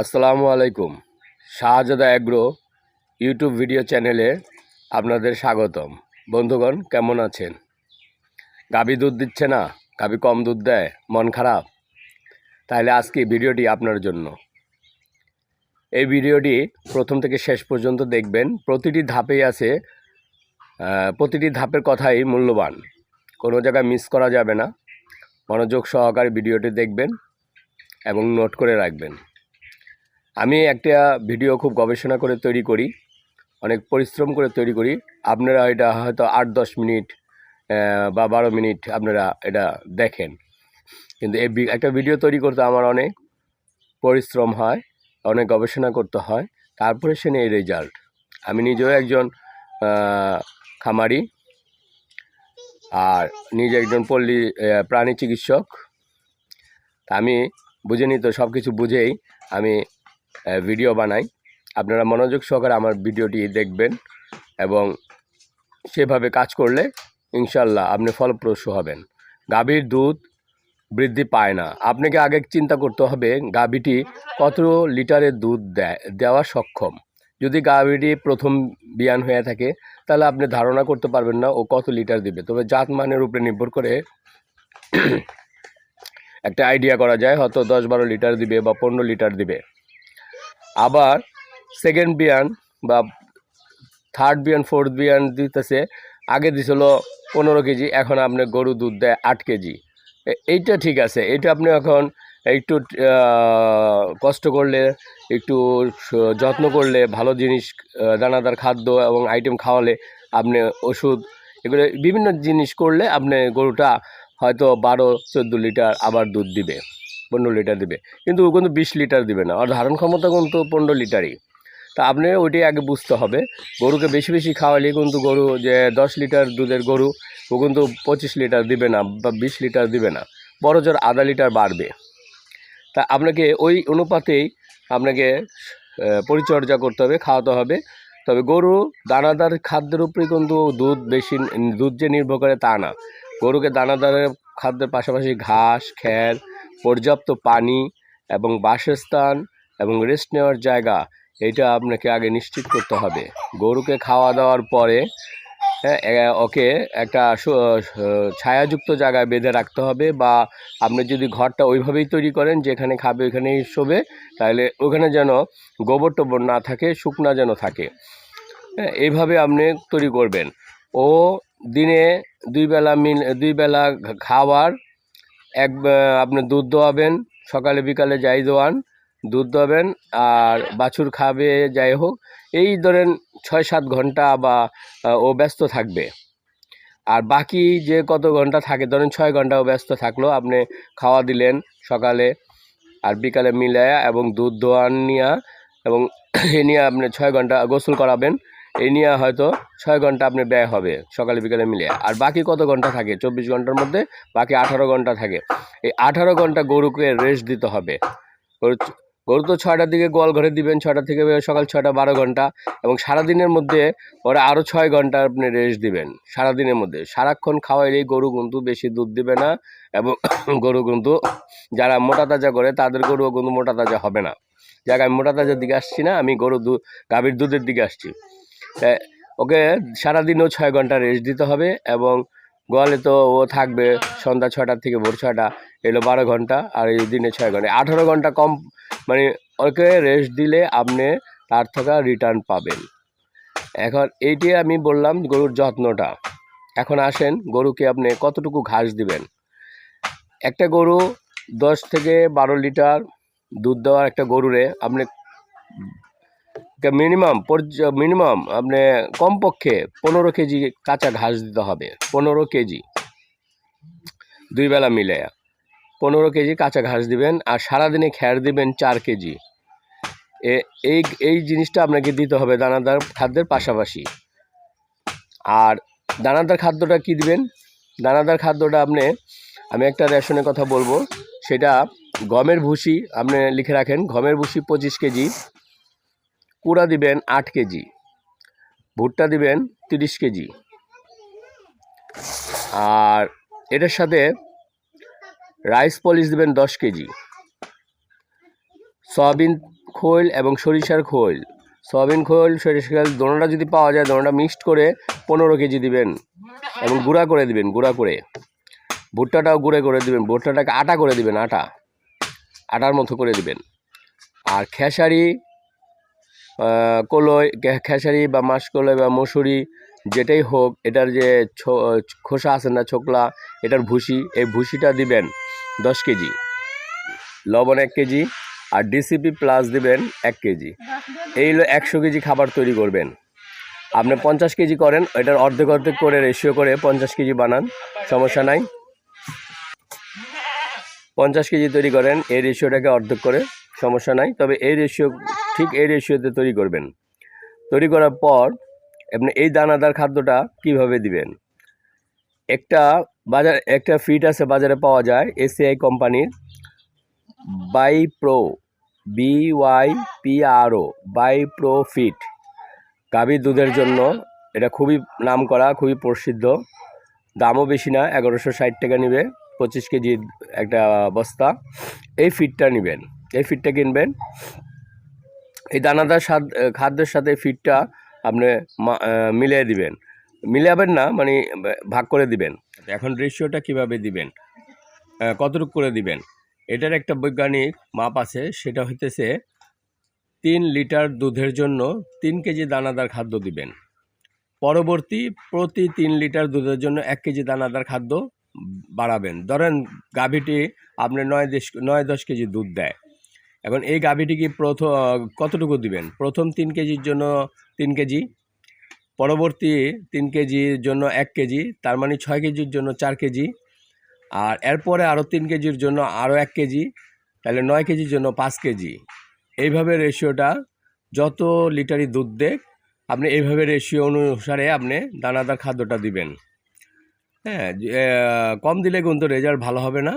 আসসালামু আলাইকুম। শাহজাদা agro YouTube video চ্যানেলে আপনাদের স্বাগতম। বন্ধুগণ, কেমন আছেন? গাবি দুধ দিচ্ছে না? গাবি কম দুধ দেয়? মন খারাপ? তাহলে আজকে ভিডিওটি আপনার জন্য। এই ভিডিওটি প্রথম থেকে শেষ পর্যন্ত দেখবেন। প্রতিটি ধাপেই আছে প্রতিটি ধাপের কথাই মূল্যবান। কোনো জায়গায় মিস করা যাবে না। মনোযোগ সহকারে ভিডিওটি দেখবেন এবং নোট করে রাখবেন। আমি একটা ভিডিও খুব গবেষণা করে তৈরি করি, অনেক পরিশ্রম করে তৈরি করি। আপনারা এটা হয়তো আট দশ মিনিট বা বারো মিনিট আপনারা এটা দেখেন। কিন্তু এই একটা ভিডিও তৈরি করতে আমার অনেক পরিশ্রম হয়, অনেক গবেষণা করতে হয়। তারপরে সে এই রেজাল্ট আমি নিজেও একজন খামারি আর নিজে একজন পল্লী প্রাণী চিকিৎসক। আমি বুঝে নিই তো সব কিছু বুঝেই আমি ভিডিও বানাই। আপনারা মনোযোগ সহকারে আমার ভিডিওটি দেখবেন এবং সেভাবে কাজ করলে ইনশাল্লাহ আপনি ফলপ্রসূ হবেন। গাভীর দুধ বৃদ্ধি পায় না। আপনাকে আগে চিন্তা করতে হবে, গাভীটি কত লিটারের দুধ দেয়, দেওয়া সক্ষম। যদি গাভীটি প্রথম বিয়ান হয়ে থাকে, তাহলে আপনি ধারণা করতে পারবেন না ও কত লিটার দিবে। তবে জাত মানের উপরে নির্ভর করে একটা আইডিয়া করা যায়, হয়তো দশ বারো লিটার দিবে বা পনেরো লিটার দিবে। আবার সেকেন্ড বিয়ান বা থার্ড বিয়ান ফোর্থ বিয়ান দিতেছে, আগে দিছিল পনেরো কেজি, এখন আপনি গরু দুধ দেয় আট কেজি। এইটা ঠিক আছে, এটা আপনি এখন একটু কষ্ট করলে, একটু যত্ন করলে, ভালো জিনিস দানাদার খাদ্য এবং আইটেম খাওয়ালে আপনি ওষুধ এগুলো বিভিন্ন জিনিস করলে আপনি গরুটা হয়তো বারো, চোদ্দ লিটার আবার দুধ দিবে। পনেরো লিটার দিবে। কিন্তু ও কিন্তু বিশ লিটার দিবে না। আর ধারণ ক্ষমতা কিন্তু পনেরো লিটারই। তা আপনি ওইটাই আগে বুঝতে হবে। গরুকে বেশি বেশি খাওয়ালে কিন্তু গরু যে দশ লিটার দুধের গরু, ও কিন্তু পঁচিশ লিটার দিবে না বা বিশ লিটার দিবে না। বড় জোর আধা লিটার বাড়বে। তা আপনাকে ওই অনুপাতেই আপনাকে পরিচর্যা করতে হবে, খাওয়াতে হবে। তবে গরু দানাদার খাদ্যের উপরে কিন্তু দুধ বেশি, দুধ যে নির্ভর করে তা না। গরুকে দানাদারের খাদ্যের পাশাপাশি ঘাস খ্যার পর্যাপ্ত পানি এবং বাসস্থান এবং রেস্ট নেওয়ার জায়গা, এটা আপনাকে আগে নিশ্চিত করতে হবে। গরুকে খাওয়া দাওয়ার পরে হ্যাঁ ওকে একটা ছায়াযুক্ত জায়গায় বেঁধে রাখতে হবে বা আপনি যদি ঘরটা ওইভাবেই তৈরি করেন, যেখানে খাবে ওইখানেই শোবে, তাহলে ওখানে যেন গোবর টোবর না থাকে, শুকনা যেন থাকে। হ্যাঁ এইভাবে আপনি তৈরি করবেন। ও দিনে দুই বেলা মিল, দুই বেলা খাবার এক আপনি দুধ দোয়াবেন, সকালে, বিকালে যাই দোয়ান, দুধ দোয়াবেন আর বাছুর খাবে, যাই হোক, এই ধরেন ছয় সাত ঘণ্টা বা ও ব্যস্ত থাকবে। আর বাকি যে কত ঘণ্টা থাকে, ধরেন ছয় ঘণ্টা ও ব্যস্ত থাকল, আপনি খাওয়া দিলেন সকালে আর বিকালে মিলায়া এবং দুধ দোয়ান নিয়া এবং এ নিয়ে আপনি ছয় ঘণ্টা গোসল করাবেন এই নিয়ে হয়তো ছয় ঘণ্টা আপনি ব্যয় হবে সকালে বিকালে মিলে। আর বাকি কত ঘণ্টা থাকে? চব্বিশ ঘণ্টার মধ্যে বাকি আঠারো ঘণ্টা থাকে। এই আঠারো ঘণ্টা গরুকে রেস্ট দিতে হবে। গরু গরু তো ছয়টার দিকে গোয়াল ঘরে দিবেন, ছয়টা থেকে সকাল ছয়টা বারো ঘণ্টা এবং সারাদিনের মধ্যে ওরা আরও ছয় ঘণ্টা আপনি রেস্ট দিবেন সারাদিনের মধ্যে। সারাক্ষণ খাওয়াইলেই গরু কিন্তু বেশি দুধ দিবে না এবং গরু কিন্তু যারা মোটা তাজা করে তাদের গরুও কিন্তু মোটা তাজা হবে না। যাক, আমি মোটা তাজার দিকে আসছি না, আমি গরু দুধ গাভীর দুধের দিকে আসছি। ওকে সারাদিনও ছয় ঘণ্টা রেস্ট দিতে হবে এবং গোয়ালে তো ও থাকবে সন্ধ্যা ছটা থেকে ভোর ছটা এলো বারো ঘণ্টা আর এই দিনে ছয় ঘণ্টা। আঠারো ঘণ্টা কম মানে ওকে রেস্ট দিলে আপনি তার থেকে রিটার্ন পাবেন। এখন এইটি আমি বললাম গরুর যত্নটা। এখন আসেন, গরুকে আপনি কতটুকু ঘাস দিবেন? একটা গরু দশ থেকে বারো লিটার দুধ দেওয়ার একটা গরুরে আপনি মিনিমাম মিনিমাম আপনি কমপক্ষে পনেরো কেজি কাঁচা ঘাস দিতে হবে, পনেরো কেজি। দুই বেলা মিলে পনেরো কেজি কাঁচা ঘাস দিবেন আর সারাদিনে খ্যার দিবেন চার কেজি। এই এই জিনিসটা আপনাকে দিতে হবে দানাদার খাদ্যের পাশাপাশি। আর দানাদার খাদ্যটা কি দিবেন? দানাদার খাদ্যটা আপনি, আমি একটা রেশনের কথা বলব, সেটা গমের ভুসি আপনি লিখে রাখেন, গমের ভুসি পঁচিশ কেজি কুড়া দিবেন আট কেজি। ভুট্টা দিবেন তিরিশ কেজি। আর এটার সাথে রাইস পলিশ দিবেন দশ কেজি। সয়াবিন খৈল এবং সরিষার খৈল। সয়াবিন খৈল, সরিষার খৈল দোনোটা যদি পাওয়া যায়, দোনোটা মিক্সড করে পনেরো কেজি দিবেন এবং গুঁড়া করে দিবেন, গুঁড়া করে। ভুট্টাটাও গুঁড়ে করে দিবেন, ভুট্টাটাকে আটা করে দিবেন, আটা। আটার মতো করে দিবেন। আর খেসারি কলই খেসারি বা মাসকলই বা মসুরি, যেটাই হোক, এটার যে খোসা আছে না ছোকলা, এটার ভুসি, এই ভুসিটা দিবেন দশ কেজি। লবণ এক কেজি, আর ডিসিপি প্লাস দিবেন এক কেজি। এই হলো একশো কেজি খাবার তৈরি করবেন। আপনি পঞ্চাশ কেজি করেন, এটার অর্ধেক অর্ধেক করে রেশিও করে পঞ্চাশ কেজি বানান, সমস্যা নাই। পঞ্চাশ কেজি তৈরি করেন, এই রেশিওটাকে অর্ধেক করে, সমস্যা নাই। তবে এই রেশিও ঠিক এই রেশিওতে তৈরি করবেন। তৈরি করার পর আপনি এই দানাদার খাদ্যটা কীভাবে দিবেন? একটা বাজার, একটা ফিট আছে বাজারে পাওয়া যায় এসিআই কোম্পানির Bypro B Y P R O Bypro fit গাভীর দুধের জন্য এটা খুবই নাম করা খুবই প্রসিদ্ধ। দামও বেশি না, এগারোশো ষাট টাকা নেবে, পঁচিশ কেজি একটা বস্তা। এই ফিটটা নেবেন। এই ফিটটা কিনবেন এই দানাদার খাদ্যের সাথে ফিটটা আপনি মিলিয়ে দিবেন। মিলাবেন না মানে ভাগ করে দিবেন। এখন রেশিওটা কীভাবে দিবেন? কতটুকু করে দিবেন? এটার একটা বৈজ্ঞানিক মাপ আছে, সেটা হইতেছে তিন লিটার দুধের জন্য তিন কেজি দানাদার খাদ্য দিবেন। পরবর্তী প্রতি তিন লিটার দুধের জন্য এক কেজি দানাদার খাদ্য বাড়াবেন। ধরেন গাভীটি আপনি নয় দেশ, নয় দশ কেজি দুধ দেয়। এখন এই গাভীটি কি প্রথম কতটুকু দিবেন? প্রথম তিন কেজির জন্য তিন কেজি, পরবর্তী তিন কেজির জন্য এক কেজি, তার মানে ছয় কেজির জন্য চার কেজি, আর এরপরে আরও তিন কেজির জন্য আরও এক কেজি, তাহলে নয় কেজির জন্য পাঁচ কেজি। এইভাবে রেশিওটা যত লিটারই দুধ দেখ আপনি এইভাবে রেশিও অনুসারে আপনি দানাদার খাদ্যটা দিবেন। হ্যাঁ কম দিলে কিন্তু রেজাল্ট ভালো হবে না।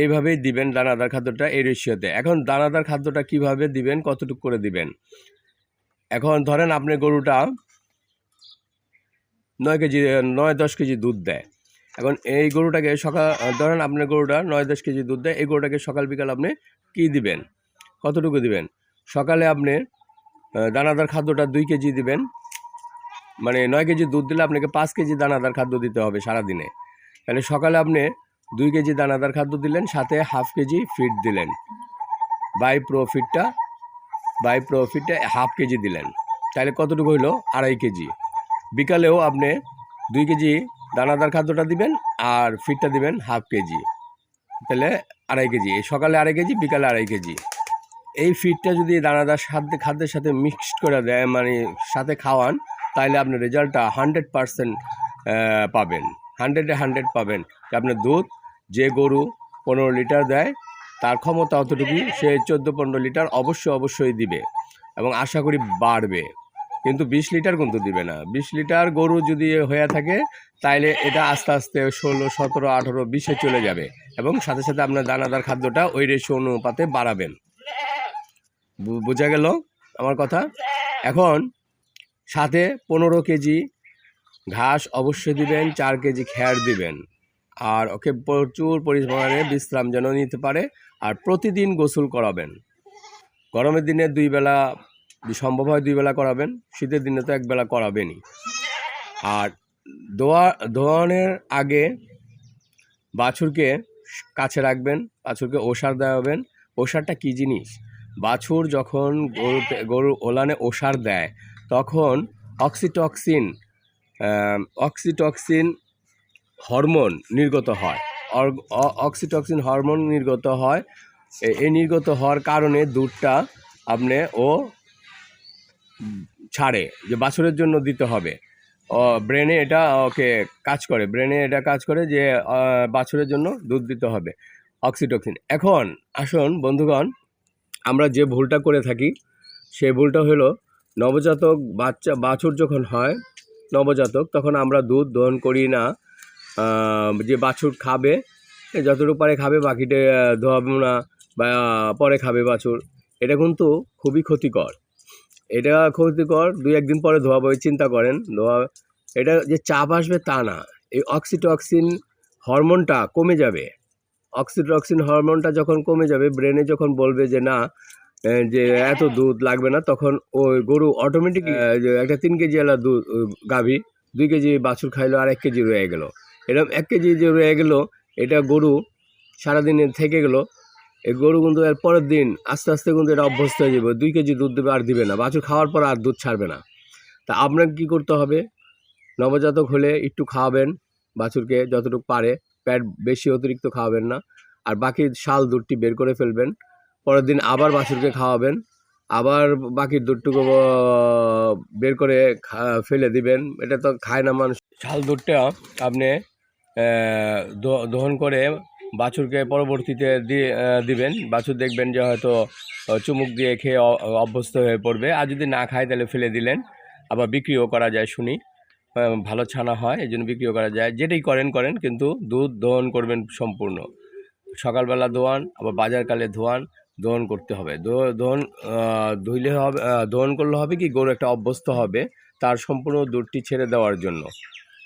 এইভাবেই দিবেন দানাদার খাদ্যটা এই রেশিওতে। এখন দানাদার খাদ্যটা কীভাবে দিবেন, কতটুকু করে দিবেন? এখন ধরেন আপনি গরুটা নয় কেজি, নয় দশ কেজি দুধ দেয়। এখন এই গরুটাকে সকাল, ধরেন আপনার গরুটা নয় দশ কেজি দুধ দেয়, এই গরুটাকে সকাল বিকাল আপনি কী দিবেন? কতটুকু দিবেন? সকালে আপনি দানাদার খাদ্যটা দুই কেজি দিবেন। মানে নয় কেজি দুধ দিলে আপনাকে পাঁচ কেজি দানাদার খাদ্য দিতে হবে সারাদিনে। তাহলে সকালে আপনি দুই কেজি দানাদার খাদ্য দিলেন, সাথে হাফ কেজি ফিড দিলেন। বাই প্রফিটটা বাই প্রো ফিডটা হাফ কেজি দিলেন। তাহলে কতটুকু হইল? আড়াই কেজি। বিকালেও আপনি দুই কেজি দানাদার খাদ্যটা দিবেন আর ফিডটা দিবেন হাফ কেজি। তাহলে আড়াই কেজি। সকালে আড়াই কেজি, বিকালে আড়াই কেজি। এই ফিডটা যদি দানাদার সাথে, খাদ্যের সাথে মিক্সড করে দেয় মানে সাথে খাওয়ান তাহলে আপনি রেজাল্টটা হান্ড্রেড পাবেন। হান্ড্রেডে হান্ড্রেড পাবেন। আপনার দুধ যে গরু পনেরো লিটার দেয়, তার ক্ষমতা অতটুকু সে চোদ্দ পনেরো লিটার অবশ্যই অবশ্যই দিবে এবং আশা করি বাড়বে। কিন্তু বিশ লিটার কিন্তু দিবে না। বিশ লিটার গরু যদি হয়ে থাকে, তাইলে এটা আস্তে আস্তে ষোলো, সতেরো, আঠেরো, বিশে চলে যাবে এবং সাথে সাথে আপনার দানাদার খাদ্যটা ওই রেশো অনুপাতে বাড়াবেন। বোঝা গেল আমার কথা? এখন সাথে পনেরো কেজি ঘাস অবশ্যই দিবেন, চার কেজি খ্যার দিবেন। আর ওকে প্রচুর পরিমাণে বিশ্রাম যেন নিতে পারে আর প্রতিদিন গোসল করাবেন। গরমের দিনে দুই বেলা, সম্ভব হয় দুই বেলা করাবেন, শীতের দিনে তো এক বেলা করাবেনই। আর দোয়া, দোয়ানের আগে বাছুরকে কাছে রাখবেন, বাছুরকে ওষার দেওয়াবেন। ওষারটা কী জিনিস? বাছুর যখন গরুতে গরু ওলানে ওষার দেয়, তখন অক্সিটক্সিন অক্সিটক্সিন হরমোন নির্গত হয়। অক্সিটক্সিন হরমোন নির্গত হয়। এই নির্গত হওয়ার কারণে দুধটা আপনি ও ছাড়ে, যে বাছুরের জন্য দিতে হবে। ব্রেনে এটা ওকে কাজ করে, ব্রেনে এটা কাজ করে যে বাছুরের জন্য দুধ দিতে হবে, অক্সিটক্সিন। এখন আসুন বন্ধুগণ, আমরা যে ভুলটা করে থাকি, সেই ভুলটা হলো নবজাতক বাচ্চা, বাছুর যখন হয়, নবজাতক, তখন আমরা দুধ দহন করি না যে বাছুর খাবে যতটুকু পারে খাবে, বাকিটা ধোয়াবো না, বা পরে খাবে বাছুর। এটা কিন্তু খুবই ক্ষতিকর। এটা ক্ষতিকর, দুই একদিন পরে ধোয়াবো চিন্তা করেন, ধোয়া, এটা যে চাপ আসবে তা না। এই অক্সিটক্সিন হরমোনটা কমে যাবে। অক্সিটক্সিন হরমোনটা যখন কমে যাবে, ব্রেনে যখন বলবে যে না যে এত দুধ লাগবে না, তখন ওই গরু অটোমেটিক একটা তিন কেজি আলা দুধ, গাভী, দুই কেজি বাছুর খাইলো, আর এক কেজি রয়ে গেল। এরকম এক কেজি যে রয়ে গেল, এটা গরু সারাদিনে থেকে গেলো। এই গরু কিন্তু এর পরের দিন আস্তে আস্তে কিন্তু এটা অভ্যস্ত হয়ে যাবে। দুই কেজি দুধ দেবে আর দিবে না। বাছুর খাওয়ার পর আর দুধ ছাড়বে না। তা আপনাকে কী করতে হবে? নবজাতক হলে একটু খাওয়াবেন, বাছুরকে যতটুকু পারে। প্যাট বেশি অতিরিক্ত খাওয়াবেন না। আর বাকি শাল দুধটি বের করে ফেলবেন। পরের দিন আবার বাছুরকে খাওয়াবেন। আবার বাকি দুধটুকু বের করে ফেলে দিবেন। এটা তো খায় না মানুষ। শাল দুধটা আপনি দহন করে বাছুরকে পরবর্তীতে দিয়ে দিবেন। বাছুর দেখবেন যে হয়তো চুমুক দিয়ে খেয়ে অভ্যস্ত হয়ে পড়বে। আর যদি না খায় তাহলে ফেলে দিলেন। আবার বিক্রিও করা যায় শুনি। ভালো ছানা হয় এই জন্য বিক্রিও করা যায়। যেটাই করেন করেন, কিন্তু দুধ দহন করবেন সম্পূর্ণ। সকালবেলা দোয়ান, আবার বাজারকালে ধোয়ান, দহন করতে হবে। দহন ধুইলে হবে দহন করলে হবে কি, গরু একটা অভ্যস্ত হবে তার সম্পূর্ণ দুধটি ছেড়ে দেওয়ার জন্য।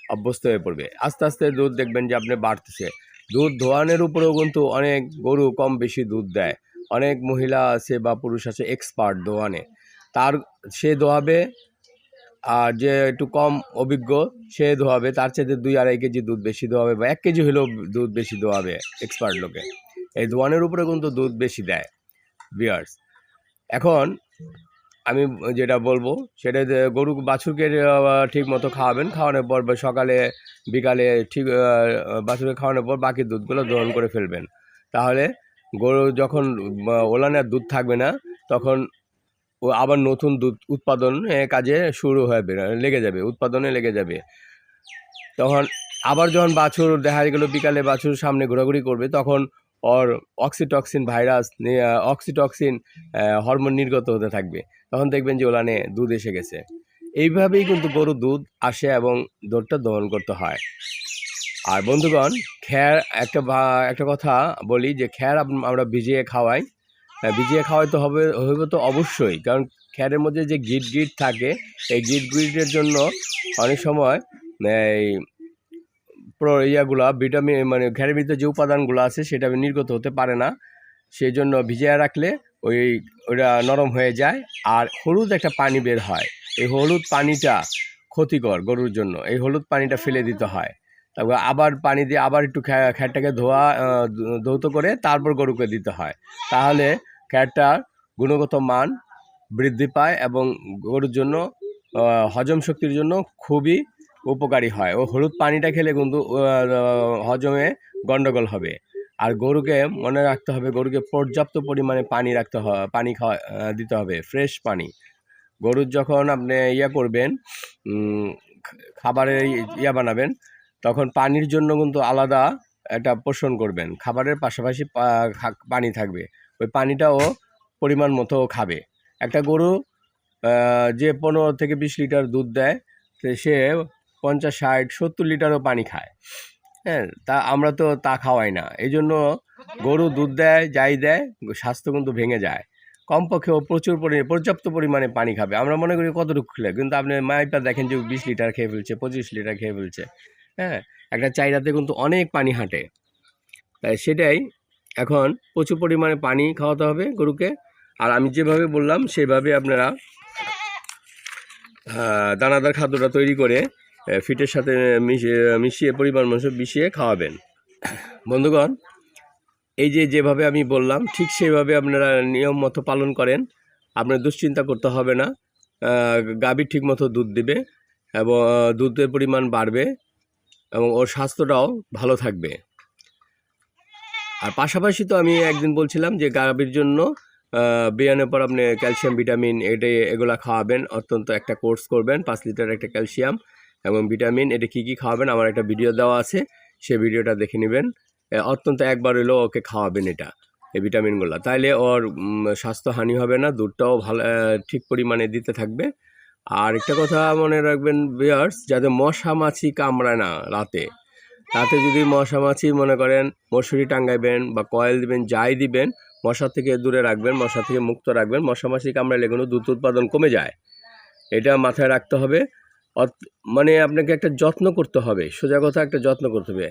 অভ্যস্ত হয়ে পড়বে। আস্তে আস্তে দুধ দেখবেন যে আপনি বাড়তেছে। দুধ ধোয়ানোর উপরেও কিন্তু অনেক গরু কম বেশি দুধ দেয়। অনেক মহিলা আছে বা পুরুষ আছে এক্সপার্ট দোয়ানে। তার, সে দোয়াবে আর যে একটু কম অভিজ্ঞ, সে দোয়াবে। তার চাইতে দুই আড়াই কেজি দুধ বেশি দোয়াবে বা এক কেজি হলেও দুধ বেশি দোয়াবে এক্সপার্ট লোকে। এই দোয়ানের উপরে কিন্তু দুধ বেশি দেয়। বিয়ার্স এখন আমি যেটা বলব সেটা গরু বাছুরকে ঠিক মতো খাওয়াবেন। খাওয়ানোর পর সকালে, বিকালে ঠিক বাছুরকে খাওয়ানোর পর বাকি দুধগুলো দহন করে ফেলবেন। তাহলে গরু যখন ওলানে দুধ থাকবে না, তখন ও আবার নতুন দুধ উৎপাদন কাজে শুরু হবে লেগে যাবে, উৎপাদনে লেগে যাবে। তখন আবার যখন বাছুর দেখা গেলো, বিকালে বাছুর সামনে ঘোরাঘুরি করবে, তখন ওর অক্সিটক্সিন ভাইরাস অক্সিটক্সিন হরমোন নির্গত হতে থাকবে। তখন দেখবেন যে ওলানে দুধ এসে গেছে। এইভাবেই কিন্তু গরু দুধ আসে এবং দুধটা দহন করতে হয়। আর বন্ধুগণ, খ্যার, একটা একটা কথা বলি যে খ্যার আমরা ভিজিয়ে খাওয়াই। ভিজিয়ে খাওয়াইতে হবে হবে তো অবশ্যই। কারণ খ্যারের মধ্যে যে গিট গিট থাকে, এই গিট গিটের জন্য অনেক সময়, এই ইয়াগুলা, ভিটামিন মানে খ্যারের ভিতরে যে উপাদানগুলো আছে সেটা নির্গত হতে পারে না। সেই জন্য ভিজিয়ে রাখলে ওই ওটা নরম হয়ে যায় আর হলুদ একটা পানি বের হয়। এই হলুদ পানিটা ক্ষতিকর গরুর জন্য। এই হলুদ পানিটা ফেলে দিতে হয়। তারপর আবার পানি দিয়ে আবার একটু খ্যা- খ্যারটাকে ধোয়া ধৌত করে তারপর গরুকে দিতে হয়। তাহলে খ্যারটার গুণগত মান বৃদ্ধি পায় এবং গরুর জন্য হজম শক্তির জন্য খুবই উপকারী হয়। ও হলুদ পানিটা খেলে কিন্তু হজমে গন্ডগোল হবে। আর গরুকে মনে রাখতে হবে, গরুকে পর্যাপ্ত পরিমাণে পানি রাখতে হবে পানি খাওয়া দিতে হবে, ফ্রেশ পানি। গরুর যখন আপনি ইয়া করবেন খাবারের ইয়া বানাবেন, তখন পানির জন্য কিন্তু আলাদা একটা পোষণ করবেন। খাবারের পাশাপাশি পানি থাকবে। ওই পানিটাও পরিমাণ মতো খাবে। একটা গরু যে পনেরো থেকে বিশ লিটার দুধ দেয়, সে পঞ্চাশ, ষাট, সত্তর লিটারও পানি খায়। হ্যাঁ তা আমরা তো তা খাওয়াই না। এই জন্য গরু দুধ দেয়, যাই দেয়, স্বাস্থ্য কিন্তু ভেঙে যায়। কমপক্ষে ও প্রচুর পরিমাণে পর্যাপ্ত পরিমাণে পানি খাবে। আমরা মনে করি কতটুকু খেলে? কিন্তু আপনি মাইপা দেখেন যে বিশ লিটার খেয়ে ফেলছে, পঁচিশ লিটার খেয়ে ফেলছে। হ্যাঁ একটা চাইরাতে কিন্তু অনেক পানি হাঁটে। তাই সেটাই এখন প্রচুর পরিমাণে পানি খাওয়াতে হবে গরুকে। আর আমি যেভাবে বললাম, সেভাবে আপনারা দানাদার খাদ্যটা তৈরি করে ফিটের সাথে মিশিয়ে মিশিয়ে, পরিমাণ মতো মিশিয়ে খাওয়াবেন। বন্ধুগণ, এই যে যেভাবে আমি বললাম, ঠিক সেইভাবে আপনারা নিয়ম মতো পালন করেন। আপনার দুশ্চিন্তা করতে হবে না। গাভী ঠিক মতো দুধ দিবে এবং দুধের পরিমাণ বাড়বে এবং ওর স্বাস্থ্যটাও ভালো থাকবে। আর পাশাপাশি তো আমি একদিন বলছিলাম যে, গাভীর জন্য বিয়ানের পর আপনি ক্যালসিয়াম, ভিটামিন এটা এগুলা খাওয়াবেন। অত্যন্ত একটা কোর্স করবেন, পাঁচ লিটার একটা ক্যালসিয়াম। এবং ভিটামিন, এটা কী কী খাওয়াবেন, আমার একটা ভিডিও দেওয়া আছে, সেই ভিডিওটা দেখে নেবেন। অত্যন্ত একবার হলেও ওকে খাওয়াবেন এটা, এই ভিটামিনগুলো। তাইলে ওর স্বাস্থ্যহানি হবে না, দুধটাও ভালো ঠিক পরিমাণে দিতে থাকবে। আর একটা কথা মনে রাখবেন বিয়ার্স যাতে মশা মাছি কামড়ায় না রাতে। রাতে যদি মশা মাছি, মনে করেন মশুরি টাঙ্গাইবেন বা কয়েল দিবেন, যাই দিবেন, মশা থেকে দূরে রাখবেন, মশা থেকে মুক্ত রাখবেন, মশা মাছি কামড়ালে কিন্তু দুধ উৎপাদন কমে যায়। এটা মাথায় রাখতে হবে। মানে আপনাকে একটা যত্ন করতে হবে। সোজা কথা একটা যত্ন করতে হবে।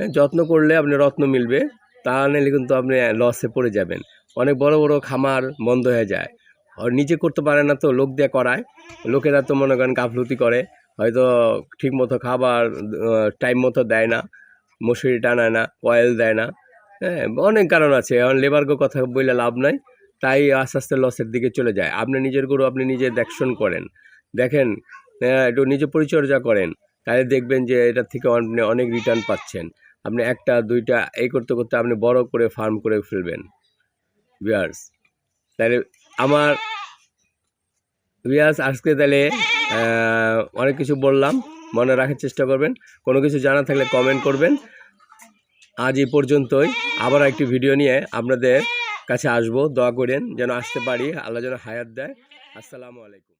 হ্যাঁ, যত্ন করলে আপনি রত্ন মিলবে তা নিলে কিন্তু আপনি লসে পড়ে যাবেন। অনেক বড় বড় খামার বন্ধ হয়ে যায়। আর নিজে করতে পারে না তো লোক দিয়ে করায়। লোকেরা তো মনে করেন গাফলতি করে। হয়তো ঠিক মতো খাবার টাইম মতো দেয় না মশুরি টানায় না অয়েল দেয় না। হ্যাঁ অনেক কারণ আছে। এখন লেবারকে কথা বললে লাভ নাই। তাই আস্তে আস্তে লসের দিকে চলে যায়। আপনি নিজের গরু আপনি নিজে দেখশন করেন। দেখেন একটু নিজে পরিচর্যা করেন। তাহলে দেখবেন যে এটার থেকে আপনি অনেক রিটার্ন পাচ্ছেন। আপনি একটা, দুইটা, এই করতে করতে আপনি বড় করে ফার্ম করে ফেলবেন। বিয়ার্স তাহলে আমার বিয়ার্স আজকে তাহলে অনেক কিছু বললাম। মনে রাখার চেষ্টা করবেন। কোনো কিছু জানা থাকলে কমেন্ট করবেন। আজ এই পর্যন্তই। আবার একটি ভিডিও নিয়ে আপনাদের কাছে আসব। দোয়া করেন যেন আসতে পারি। আল্লাহ যেন হায়াত দেয়। আসসালামু আলাইকুম।